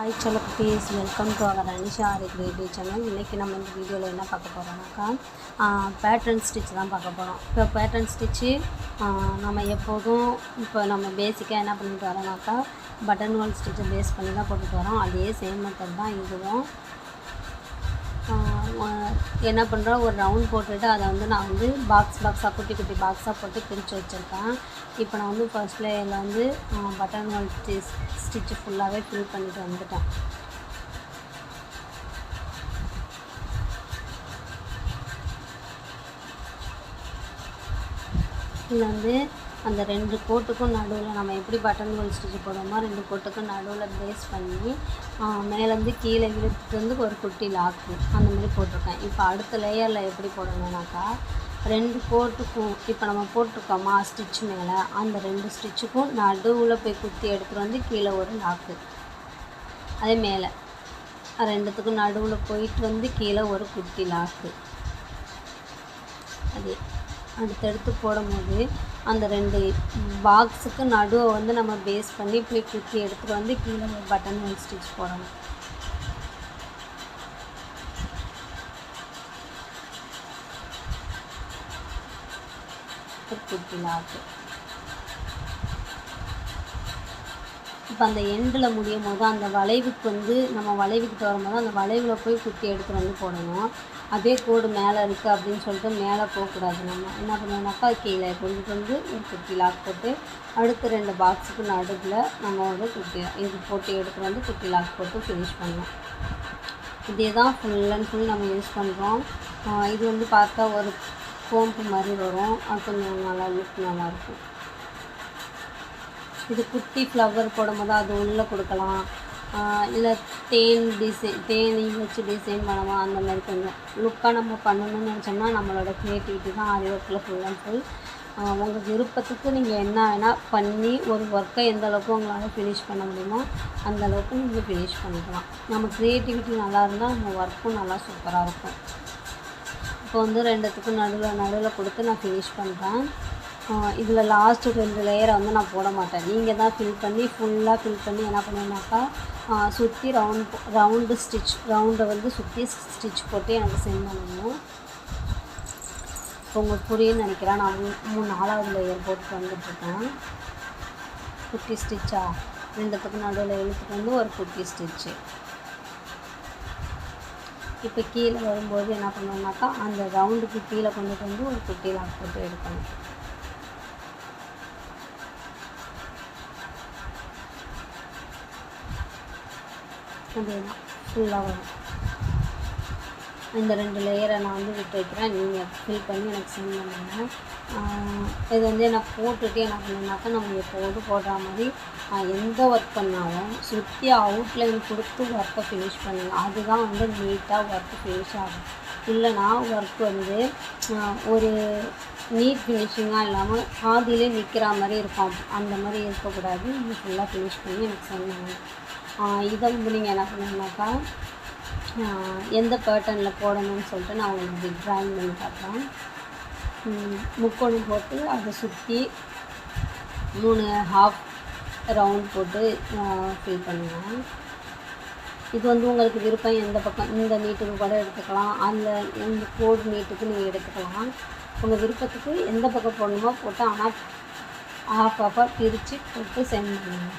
Hi சொல்ல குட்டீஸ் welcome to our Anisha Aari creative channel. இன்றைக்கி நம்ம இந்த வீடியோவில் என்ன பார்க்க போகிறோம்னாக்கா பேட்டர்ன் ஸ்டிச் தான் பார்க்க போகிறோம் இப்போ பேட்டர்ன் ஸ்டிச்சு நம்ம எப்போதும் இப்போ நம்ம பேசிக்காக என்ன பண்ணிட்டு வரோம்னாக்கா பட்டன் ஹோல் ஸ்டிச்சை பேஸ் பண்ணி தான் போட்டுட்டு வரோம். அதே சேம் மெத்தட் தான் இதுவும். என்ன பண்ணுறோம் ஒரு ரவுண்ட் போட்டுட்டு அதை வந்து நான் வந்து பாக்ஸ் பாக்ஸாக குட்டி குட்டி பாக்ஸாக போட்டு பிரித்து வச்சுருக்கேன். இப்போ நான் வந்து ஃபர்ஸ்ட் லேயரில் வந்து பட்டன் ஹோல் ஸ்டிச்சு ஃபுல்லாகவே ஃபில் பண்ணிட்டு வந்துட்டேன். இதில் வந்து அந்த ரெண்டு கோட்டுக்கும் நடுவில் நம்ம எப்படி பட்டன் ஹோல் ஸ்டிச் போடுறோமோ ரெண்டு கோட்டுக்கும் நடுவில் பேஸ் பண்ணி மேலேருந்து கீழே இழுத்துட்டு வந்து ஒரு குட்டி லாக்கு அந்த மாதிரி போட்டிருக்கேன். இப்போ அடுத்த லேயரில் எப்படி போடணும்னாக்கா ரெண்டு கோட்டுக்கும் இப்போ நம்ம போட்டிருக்கோமா ஸ்டிச் மேலே அந்த ரெண்டு ஸ்டிச்சுக்கும் நடுவில் போய் குத்தி எடுத்துகிட்டு வந்து கீழே ஒரு லாக்கு அதே மேலே ரெண்டுத்துக்கும் நடுவில் போயிட்டு வந்து கீழே ஒரு குட்டி லாக்கு அதே. அடுத்தடுத்து போடும்போது அந்த ரெண்டு பாக்ஸுக்கு நடுவை வந்து நம்ம பேஸ் பண்ணி இப்படி குத்தி எடுத்துகிட்டு வந்து கீழே ஒரு பட்டன் ஹோல் ஸ்டிச் போடணும். ஒரு குட்டி லாக்கு இப்போ அந்த எண்டில் முடியும் போது அந்த வளைவுக்கு வந்து நம்ம வளைவுக்கிட்ட வரும்போது அந்த வளைவில் போய் குத்தி எடுத்துகிட்டு வந்து போடணும். அதே கோடு மேலே இருக்குது அப்படின்னு சொல்லிட்டு மேலே போகக்கூடாது நம்ம. என்ன பண்ணணும்னாக்கா கீழே கொண்டுட்டு வந்து ஒரு குட்டி லாக் போட்டு அடுத்த ரெண்டு பாக்ஸுக்கு நடுவில் நம்ம வந்து குட்டி இது போட்டு எடுத்துகிட்டு வந்து குட்டி லாக் போட்டு ஃபினிஷ் பண்ணணும் இதே தான் ஃபுல் அண்ட் ஃபுல் நம்ம யூஸ் பண்ணுறோம் இது வந்து பார்த்தா ஒரு கோம்பு மாதிரி வரும். அது கொஞ்சம் நல்லா லுக் நல்லாயிருக்கும் இது குட்டி ஃப்ளவர் போடும்போது அது உள்ளே கொடுக்கலாம். இல்லை தேன் டிசைன் தேனையும் வச்சு டிசைன் பண்ணலாம். அந்த மாதிரி கொஞ்சம் லுக்காக நம்ம பண்ணணும்னு நினச்சோம்னா நம்மளோட க்ரியேட்டிவிட்டி தான் ஆரி ஒர்க்கில் ஃபுல் அண்ட் ஃபுல் உங்கள் விருப்பத்துக்கு நீங்கள் என்ன வேணால் பண்ணி ஒரு ஒர்க்கை எந்த அளவுக்கு உங்களால் ஃபினிஷ் பண்ண முடியுமோ அந்த அளவுக்கு நீங்கள் ஃபினிஷ் பண்ணிக்கலாம். நம்ம க்ரியேட்டிவிட்டி நல்லா இருந்தால் நம்ம ஒர்க்கும் நல்லா சூப்பராக இருக்கும். இப்போ வந்து ரெண்டுத்துக்கும் நடுவில் நடுவில் கொடுத்து நான் ஃபினிஷ் பண்ணுறேன் இதில் லாஸ்ட்டு ரெண்டு லேயரை வந்து நான் போட மாட்டேன். நீங்கள் தான் ஃபில் பண்ணி ஃபுல்லாக ஃபில் பண்ணி என்ன பண்ணுவேன்னாக்கா சுற்றி ரவுண்ட் ரவுண்டு ஸ்டிச் ரவுண்டை வந்து சுற்றி ஸ்டிச் போட்டு எனக்கு சென்ட் பண்ணணும். இப்போ உங்களுக்கு புரியும்னு நினைக்கிறேன். நான் மூணு நாலாவது லேயர் போட்டு வந்துட்டுருக்கேன் குட்டி ஸ்டிச்சா ரெண்டுத்துக்கு நடுவில் எழுத்துக்கு வந்து ஒரு குட்டி ஸ்டிச்சு இப்போ கீழே வரும்போது என்ன பண்ணணும்னாக்கா அந்த ரவுண்டுக்கு கீழே கொண்டுட்டு வந்து ஒரு குட்டி லாக் போட்டு எடுக்கணும். அது ஃபுல்லாக வரும் இந்த ரெண்டு லேயரை நான் வந்து விட்டு வைக்கிறேன். நீங்கள் ஃபில் பண்ணி எனக்கு சென்ட் பண்ணுங்கள் இது வந்து நான் போட்டுட்டு என்ன பண்ணாக்கா நம்ம எப்போதும் போடுற மாதிரி எந்த ஒர்க் பண்ணாலும் சுற்றி அவுட்லைன் கொடுத்து ஒர்க்கை ஃபினிஷ் பண்ணுங்கள் அதுதான் வந்து நீட்டாக ஒர்க்கு ஃபினிஷ் ஆகும். இல்லைனா ஒர்க் வந்து ஒரு நீட் ஃபினிஷிங்காக இல்லாமல் பாதியிலே நிற்கிற மாதிரி இருக்கும். அந்த மாதிரி இருக்கக்கூடாது. நீங்கள் ஃபுல்லாக ஃபினிஷ் பண்ணி எனக்கு சென்ட் பண்ணுங்கள் இதை வந்து நீங்கள் என்ன பண்ணணுன்னாக்கா எந்த பேட்டர்னில் போடணும்னு சொல்லிட்டு நான் உங்களுக்கு ட்ராயிங் பண்ணி காட்டுறேன். முக்கோணம் போட்டு அதை சுற்றி மூணு ஹாஃப் ரவுண்ட் போட்டு ஃபில் பண்ணுவேன் இது வந்து உங்களுக்கு விருப்பம் எந்த பக்கம் இந்த நீட்டுக்கு கூட எடுத்துக்கலாம். அந்த இந்த கோடு நீட்டுக்கு நீங்கள் எடுத்துக்கலாம். உங்கள் விருப்பத்துக்கு எந்த பக்கம் போடணுமோ போட்டு ஆனால் ஆஃப் ஆஃபாக பிரித்து போட்டு சென்ட் பண்ணுங்கள்